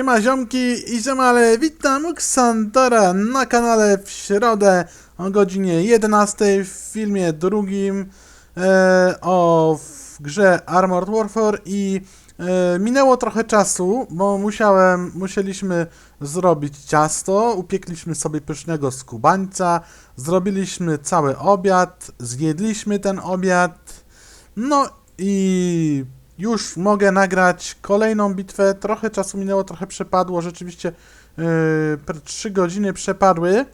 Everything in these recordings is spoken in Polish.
Siema ziomki i ziomale, witam Xandora na kanale w środę o godzinie 11 w filmie drugim e, o grze Armored Warfare i e, minęło trochę czasu, bo musiałem, musieliśmy zrobić ciasto, upiekliśmy sobie pysznego skubańca, zrobiliśmy cały obiad, zjedliśmy ten obiad, no i już mogę nagrać kolejną bitwę. Trochę czasu minęło, trochę przepadło. Rzeczywiście yy, per 3 godziny przepadły.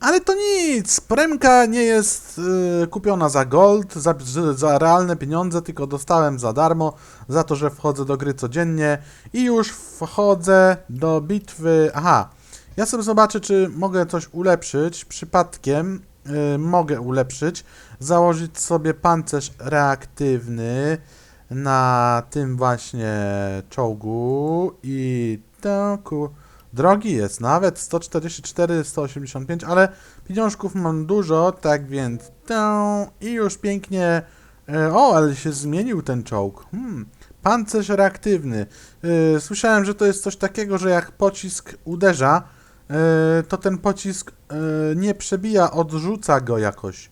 Ale to nic. Premka nie jest yy, kupiona za gold, za, za realne pieniądze, tylko dostałem za darmo, za to, że wchodzę do gry codziennie. I już wchodzę do bitwy. Aha. Ja sobie zobaczę, czy mogę coś ulepszyć. Przypadkiem yy, mogę ulepszyć. Założyć sobie pancerz reaktywny na tym właśnie czołgu i taku. Drogi jest nawet 144, 185, ale pieniążków mam dużo, tak więc tą i już pięknie. e, O, ale się zmienił ten czołg. Hmm. Pancerz reaktywny. E, Słyszałem, że to jest coś takiego, że jak pocisk uderza, e, to ten pocisk nie przebija, odrzuca go jakoś.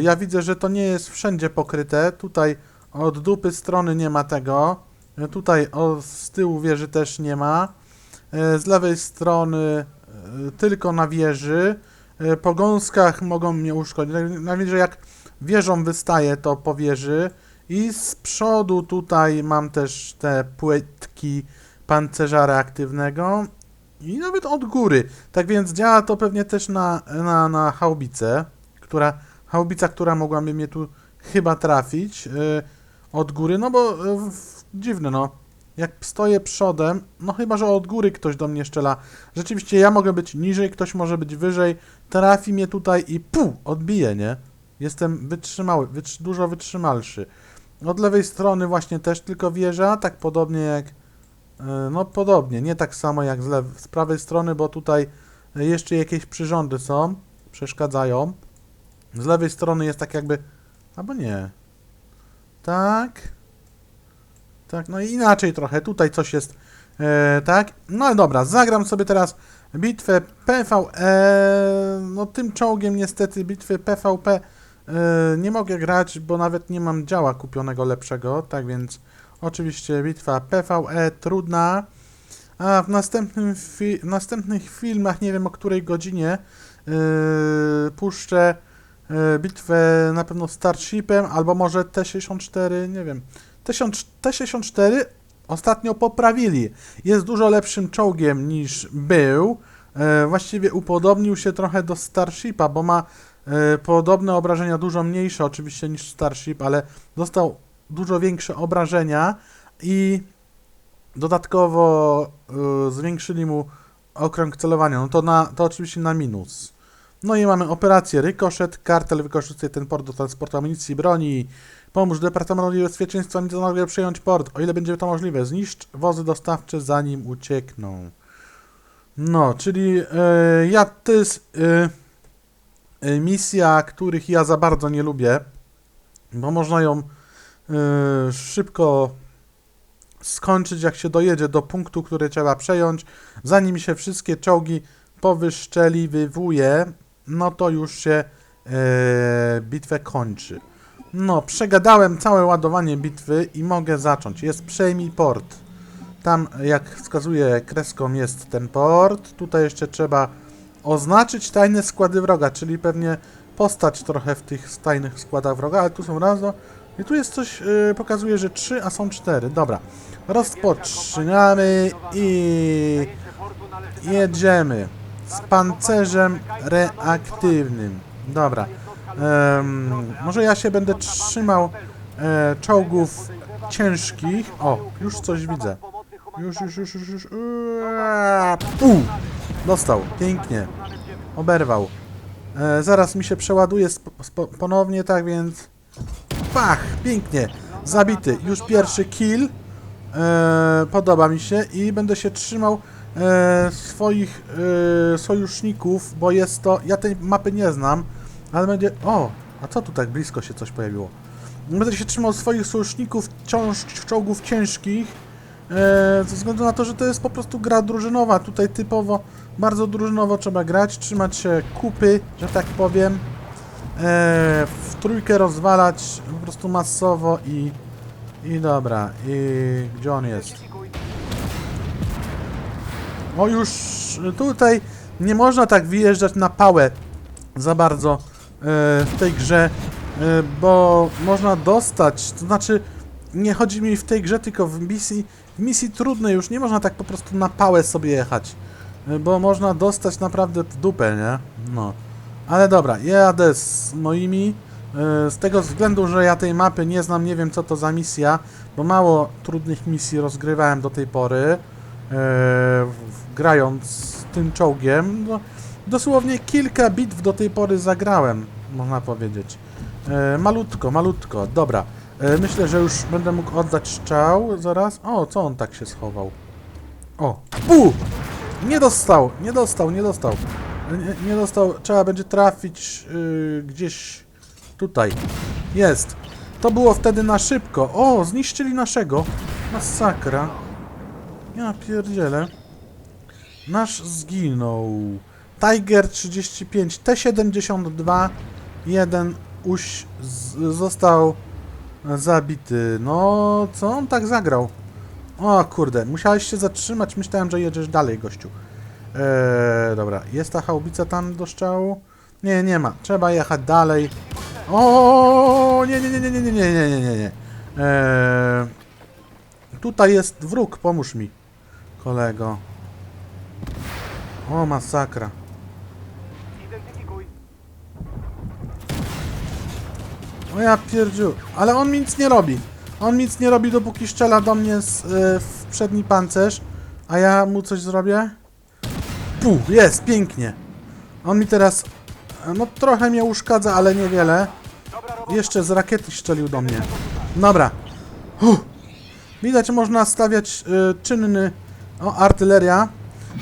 Ja widzę, że to nie jest wszędzie pokryte. Tutaj od dupy strony nie ma tego. E, Tutaj o, z tyłu wieży też nie ma. E, Z lewej strony e, tylko na wieży. Po gąskach mogą mnie uszkodzić. Na wieży jak wieżą wystaje to po wieży. I z przodu tutaj mam też te płytki pancerza reaktywnego. I nawet od góry. Tak więc działa to pewnie też na, na, na haubicę, która, haubica, która mogłaby mnie tu chyba trafić. Od góry, no bo e, w, dziwne no. Jak stoję przodem, no chyba, że od góry ktoś do mnie strzela. Rzeczywiście ja mogę być niżej, ktoś może być wyżej, trafi mnie tutaj i pu, odbije, nie? Jestem wytrzymały, wytrzy, dużo wytrzymalszy. Od lewej strony właśnie też tylko wieża, tak podobnie jak, e, no podobnie, nie tak samo jak z, lew- z prawej strony, bo tutaj jeszcze jakieś przyrządy są, przeszkadzają. Z lewej strony jest tak jakby, albo nie, tak. Tak, no i inaczej trochę. Tutaj coś jest. E, tak. No dobra, zagram sobie teraz bitwę PvE. No tym czołgiem niestety bitwy PvP e, nie mogę grać, bo nawet nie mam działa kupionego lepszego. Tak więc oczywiście bitwa PvE trudna. A w następnym fi- w następnych filmach, nie wiem o której godzinie, e, puszczę bitwę na pewno Starshipem, albo może T-64, nie wiem. T-64 T-64 ostatnio poprawili. Jest dużo lepszym czołgiem niż był. E, właściwie upodobnił się trochę do Starshipa, bo ma e, podobne obrażenia, dużo mniejsze oczywiście niż Starship, ale dostał dużo większe obrażenia i dodatkowo e, zwiększyli mu okrąg celowania. No to, na, to oczywiście na minus. No i mamy operację Rykoszet. Kartel wykorzystuje ten port do transportu amunicji i broni. Pomóż Departamentowi Bezpieczeństwa Międzynarodowego przejąć port, o ile będzie to możliwe. Zniszcz wozy dostawcze, zanim uciekną. No, czyli e, ja to jest e, misja, których ja za bardzo nie lubię, bo można ją e, szybko skończyć, jak się dojedzie do punktu, który trzeba przejąć, zanim się wszystkie czołgi powyszczeliwuje, no to już się e, bitwę kończy. No, przegadałem całe ładowanie bitwy i mogę zacząć. Jest przejmij port. Tam, jak wskazuje kreską, jest ten port. Tutaj jeszcze trzeba oznaczyć tajne składy wroga, czyli pewnie postać trochę w tych tajnych składach wroga, ale tu są raz, no. I tu jest coś, yy, pokazuje, że trzy, a są cztery. Dobra, rozpoczynamy i jedziemy z pancerzem reaktywnym. Dobra. Em, może ja się będę trzymał e, czołgów ciężkich. O, już coś widzę. Już, już, już, już, już. U! Dostał, pięknie. Oberwał. E, zaraz mi się przeładuje ponownie, tak więc... Pach! Pięknie. Zabity. Już pierwszy kill. E, podoba mi się i będę się trzymał swoich e, sojuszników, bo jest to... Ja tej mapy nie znam, ale będzie... O! A co tu tak blisko się coś pojawiło? Będę się trzymał swoich sojuszników, ciąż, czołgów ciężkich ze względu na to, że to jest po prostu gra drużynowa. Tutaj typowo, bardzo drużynowo trzeba grać, trzymać się kupy, że tak powiem. E, w trójkę rozwalać po prostu masowo i... I dobra, i gdzie on jest? O już tutaj nie można tak wyjeżdżać na pałę za bardzo e, w tej grze, e, bo można dostać, to znaczy nie chodzi mi w tej grze, tylko w misji, w misji trudnej już nie można tak po prostu na pałę sobie jechać, e, bo można dostać naprawdę w dupę, nie? No. Ale dobra, jadę z moimi, z tego względu, że ja tej mapy nie znam, nie wiem co to za misja, bo mało trudnych misji rozgrywałem do tej pory, grając tym czołgiem. No, dosłownie kilka bitw do tej pory zagrałem, można powiedzieć. E, malutko, malutko, dobra. E, myślę, że już będę mógł oddać strzał zaraz. O, co on tak się schował? O, pu! Nie dostał, nie dostał, nie dostał. Nie, nie dostał, trzeba będzie trafić y, gdzieś tutaj. Jest. To było wtedy na szybko. O, zniszczyli naszego. Masakra. Ja pierdzielę. Nasz zginął. Tiger 35, T72, jeden uś został zabity. No, co on tak zagrał? O kurde, musiałeś się zatrzymać, myślałem, że jedziesz dalej, gościu. Eee, dobra, jest ta chałbica tam do strzału? Nie, nie ma, trzeba jechać dalej. O, nie, nie, nie, nie, nie, nie, nie, nie, nie, nie. Eee, tutaj jest wróg, pomóż mi, kolego. O, masakra. O ja pierdziu. Ale on mi nic nie robi. On nic nie robi, dopóki strzela do mnie z, y, w przedni pancerz. A ja mu coś zrobię? Pu, jest, pięknie. On mi teraz... e, No trochę mnie uszkadza, ale niewiele. Jeszcze z rakiety strzelił do mnie. Dobra. Huh. Widać, można stawiać y, czynny... O, artyleria.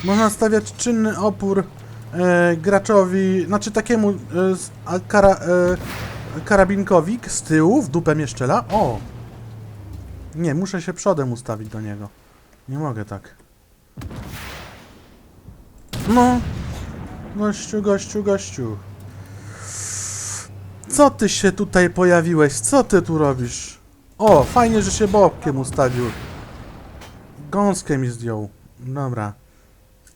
Można stawiać czynny opór y, graczowi, znaczy takiemu z, a, kara, y, karabinkowi z tyłu, w dupę mnie strzela. O! Nie, muszę się przodem ustawić do niego. Nie mogę tak. No. Gościu, gościu, gościu. Co ty się tutaj pojawiłeś? Co ty tu robisz? O, fajnie, że się bokiem ustawił. Gąskę mi zdjął. Dobra.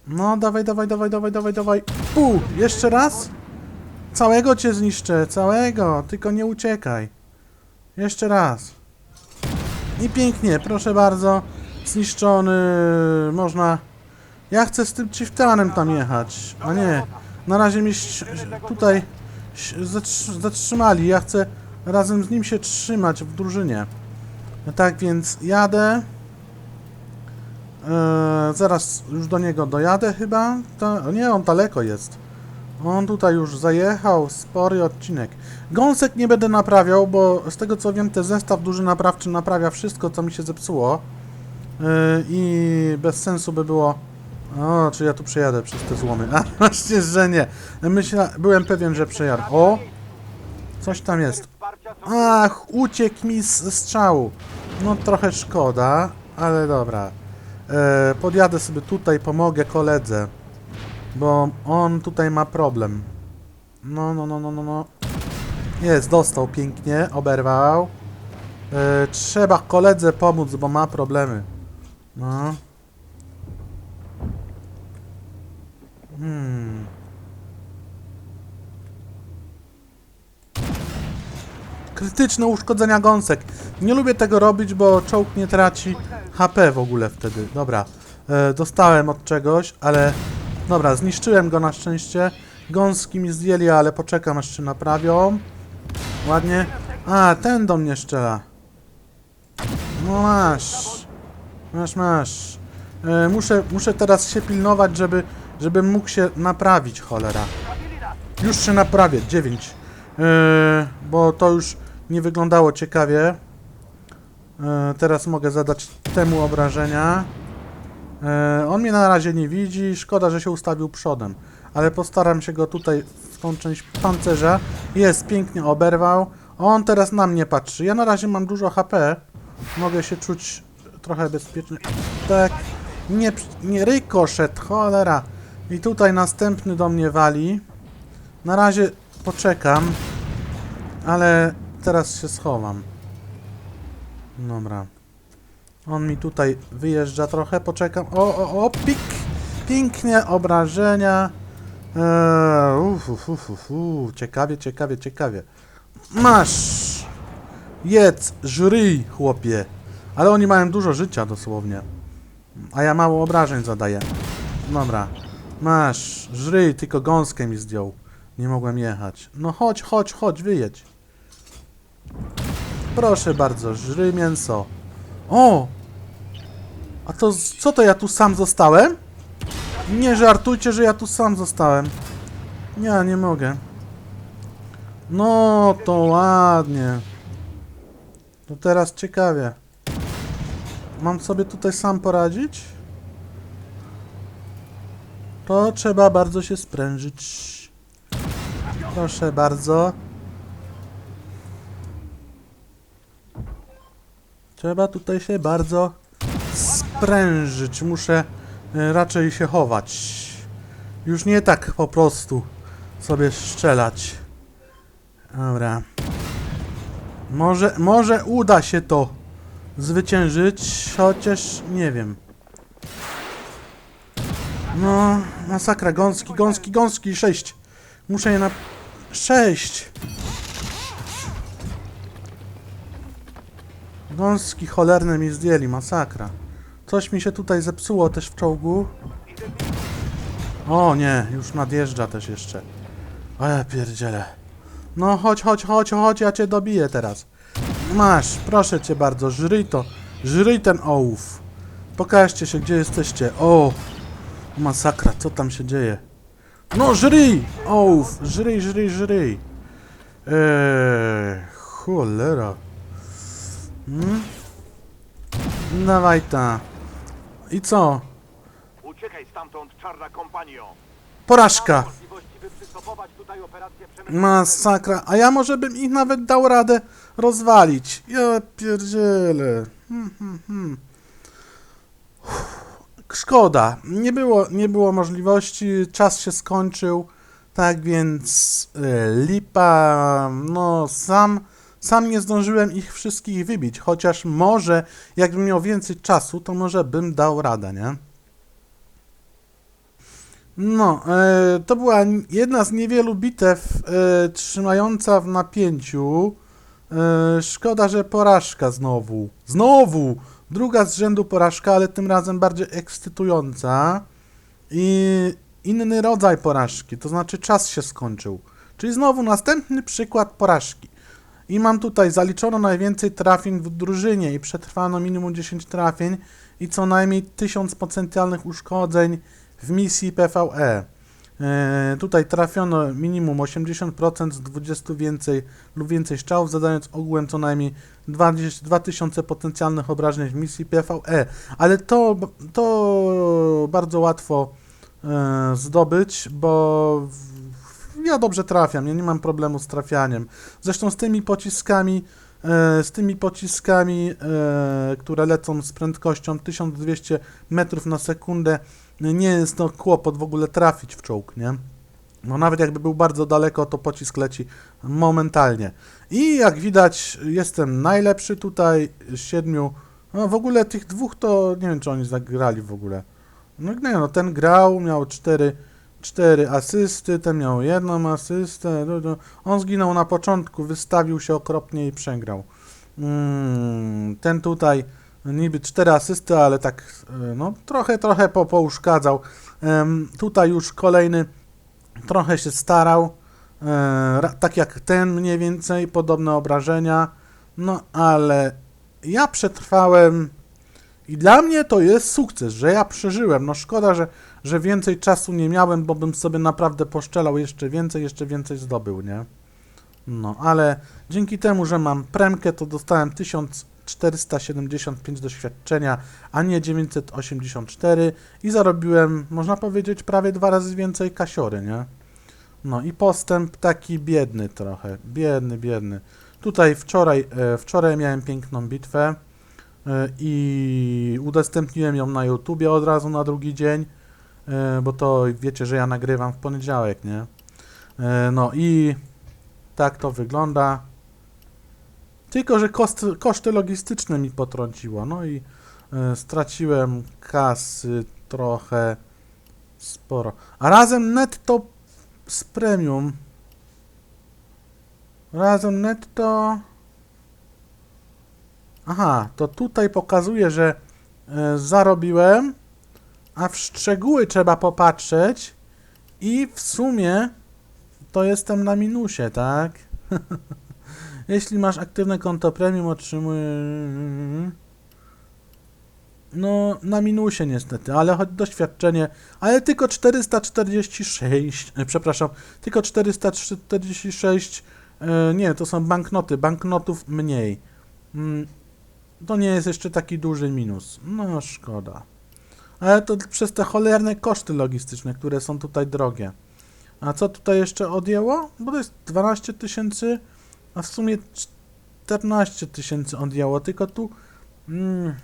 No, dawaj, dawaj, dawaj, dawaj, dawaj, dawaj. U, jeszcze raz? Całego cię zniszczę, całego, tylko nie uciekaj. Jeszcze raz. I pięknie, proszę bardzo. Zniszczony, można... Ja chcę z tym chieftainem tam jechać, a nie. Na razie mi ś- tutaj zatrzymali. Ja chcę razem z nim się trzymać w drużynie. No tak więc jadę. Eee, zaraz już do niego dojadę chyba. To, nie, on daleko jest. On tutaj już zajechał, spory odcinek. Gąsek nie będę naprawiał, bo z tego co wiem, ten zestaw duży naprawczy naprawia wszystko, co mi się zepsuło. Eee, I bez sensu by było. O, czy ja tu przejadę przez te złomy? A, właśnie, że nie. Myśla, byłem pewien, że przejadę. O! Coś tam jest. Ach, uciekł mi z strzału. No trochę szkoda, ale dobra. E, podjadę sobie tutaj, pomogę koledze. Bo on tutaj ma problem. No, no, no, no, no, no. Jest, dostał pięknie, oberwał. E, trzeba koledze pomóc, bo ma problemy. No. Hmm. Krytyczne uszkodzenia gąsek. Nie lubię tego robić, bo czołg nie traci HP w ogóle wtedy. Dobra, e, dostałem od czegoś, ale... Dobra, zniszczyłem go na szczęście. Gąski mi zdjęli, ale poczekam aż się naprawią. Ładnie. A, ten do mnie strzela. No masz. Masz, masz. E, muszę, muszę teraz się pilnować, żeby, żebym mógł się naprawić, cholera. Już się naprawię, 9. Yy, bo to już nie wyglądało ciekawie. Yy, teraz mogę zadać temu obrażenia. Yy, on mnie na razie nie widzi, szkoda, że się ustawił przodem. Ale postaram się go tutaj w tą część pancerza. Jest, pięknie oberwał. On teraz na mnie patrzy. Ja na razie mam dużo HP. Mogę się czuć trochę bezpiecznie. Tak. Nie, nie rykoszet, cholera. I tutaj następny do mnie wali. Na razie poczekam. Ale teraz się schowam. Dobra. On mi tutaj wyjeżdża trochę, poczekam. O, o, o, pik! Pięknie, obrażenia. Eee, uf, uf, uf, uf, uf. Ciekawie, ciekawie, ciekawie. Masz! Jedz, żryj, chłopie. Ale oni mają dużo życia dosłownie. A ja mało obrażeń zadaję. Dobra. Masz, żryj, tylko gąskę mi zdjął. Nie mogłem jechać. No chodź, chodź, chodź, wyjedź. Proszę bardzo, żryj mięso. O! A to co to ja tu sam zostałem? Nie żartujcie, że ja tu sam zostałem. Ja nie mogę. No to ładnie. To teraz ciekawie. Mam sobie tutaj sam poradzić? To trzeba bardzo się sprężyć. Proszę bardzo. Trzeba tutaj się bardzo sprężyć. Muszę e, raczej się chować. Już nie tak po prostu sobie strzelać. Dobra. Może, może uda się to zwyciężyć, chociaż nie wiem. No, masakra, gąski, gąski, gąski, sześć. Muszę je na... Sześć! Gąski cholerne mi zdjęli, masakra. Coś mi się tutaj zepsuło też w czołgu. O nie, już nadjeżdża też jeszcze. O ja pierdzielę. No chodź, chodź, chodź, chodź, ja cię dobiję teraz. Masz, proszę cię bardzo, żryj to. Żryj ten ołów. Pokażcie się, gdzie jesteście. O, masakra, co tam się dzieje? No, żryj! Ołów, żryj, żryj, żryj. Eee, cholera. Hmm? Dawaj ta. I co? Uciekaj stamtąd, czarna kompanio. Porażka. Masakra. A ja może bym ich nawet dał radę rozwalić. Ja pierdzielę. Hmm, hmm, hmm. Szkoda. Nie było, nie było możliwości. Czas się skończył. Tak więc e, lipa. No sam, sam nie zdążyłem ich wszystkich wybić. Chociaż może jakbym miał więcej czasu, to może bym dał radę, nie? No, e, to była jedna z niewielu bitew e, trzymająca w napięciu. E, szkoda, że porażka znowu. Znowu! Druga z rzędu porażka, ale tym razem bardziej ekscytująca. I inny rodzaj porażki, to znaczy czas się skończył. Czyli znowu następny przykład porażki. I mam tutaj zaliczono najwięcej trafień w drużynie i przetrwano minimum 10 trafień i co najmniej 1000 potencjalnych uszkodzeń w misji PvE. E, tutaj trafiono minimum 80% z 20 więcej lub więcej strzałów, zadając ogółem co najmniej 20 2000 potencjalnych obrażeń w misji PvE. Ale to, to bardzo łatwo e, zdobyć, bo ja dobrze trafiam, ja nie mam problemu z trafianiem. Zresztą z tymi pociskami, e, z tymi pociskami, e, które lecą z prędkością 1200 metrów na sekundę, nie jest to kłopot w ogóle trafić w czołg, nie? No nawet jakby był bardzo daleko, to pocisk leci momentalnie. I jak widać, jestem najlepszy tutaj z siedmiu. No w ogóle tych dwóch to nie wiem, czy oni zagrali w ogóle. No nie, no ten grał, miał cztery, cztery asysty, ten miał jedną asystę. On zginął na początku, wystawił się okropnie i przegrał. Mm, ten tutaj niby cztery asysty, ale tak e, no trochę, trochę po, pouszkadzał. Tutaj już kolejny trochę się starał, e, tak jak ten mniej więcej, podobne obrażenia, no ale ja przetrwałem i dla mnie to jest sukces, że ja przeżyłem. No szkoda, że, że więcej czasu nie miałem, bo bym sobie naprawdę poszczelał jeszcze więcej, jeszcze więcej zdobył, nie? No, ale dzięki temu, że mam premkę, to dostałem 1475 doświadczenia, a nie 984 i zarobiłem, można powiedzieć, prawie dwa razy więcej kasiory, nie? No i postęp taki biedny trochę, biedny, biedny. Tutaj wczoraj, e, wczoraj miałem piękną bitwę. E, i udostępniłem ją na YouTubie od razu na drugi dzień, e, bo to wiecie, że ja nagrywam w poniedziałek, nie? E, No i tak to wygląda. Tylko, że koszty logistyczne mi potrąciło. No i straciłem kasy trochę sporo. A razem netto z premium. Razem netto. Aha, to tutaj pokazuje, że e, zarobiłem, a w szczegóły trzeba popatrzeć i w sumie to jestem na minusie, tak? Jeśli masz aktywne konto premium, otrzymujesz... No, na minusie niestety, ale choć doświadczenie, ale tylko 446, e, przepraszam, tylko 446, e, nie, to są banknoty, banknotów mniej. To nie jest jeszcze taki duży minus. No, szkoda. Ale to przez te cholerne koszty logistyczne, które są tutaj drogie. A co tutaj jeszcze odjęło? Bo to jest 12 tysięcy, a w sumie 14 tysięcy odjęło, tylko tu mm,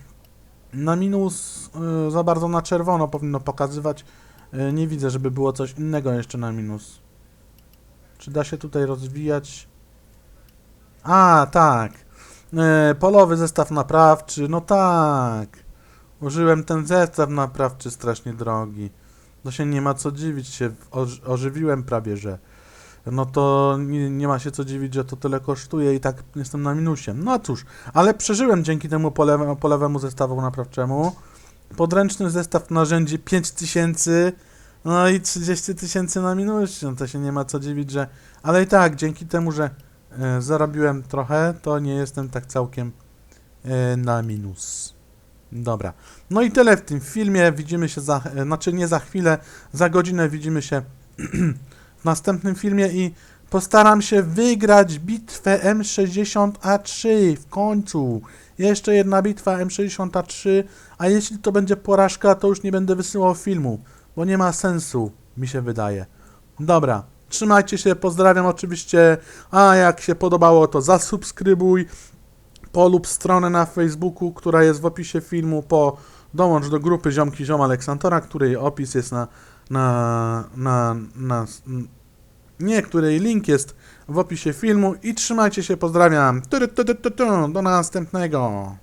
na minus y, za bardzo na czerwono powinno pokazywać. Y, nie widzę, żeby było coś innego jeszcze na minus. Czy da się tutaj rozwijać? A, tak. Y, polowy zestaw naprawczy, no tak. Użyłem ten zestaw naprawczy strasznie drogi. To się nie ma co dziwić się, oż, ożywiłem prawie, że. No to nie, nie ma się co dziwić, że to tyle kosztuje i tak jestem na minusie. No cóż, ale przeżyłem dzięki temu polewe, polewemu zestawu naprawczemu. Podręczny zestaw narzędzi 5000, no i 30 tysięcy na minusie. No to się nie ma co dziwić, że. Ale i tak, dzięki temu, że e, zarobiłem trochę, to nie jestem tak całkiem e, na minus. Dobra. No i tyle w tym filmie. Widzimy się za, e, znaczy nie za chwilę, za godzinę widzimy się w następnym filmie i postaram się wygrać bitwę M60A3 w końcu. Jeszcze jedna bitwa M60A3, a jeśli to będzie porażka, to już nie będę wysyłał filmu, bo nie ma sensu, mi się wydaje. Dobra, trzymajcie się, pozdrawiam oczywiście, a jak się podobało, to zasubskrybuj, polub stronę na Facebooku, która jest w opisie filmu, po dołącz do grupy Ziomki Ziom Aleksantora, której opis jest na, na, na, na, nie, której link jest w opisie filmu. I trzymajcie się, pozdrawiam, do następnego.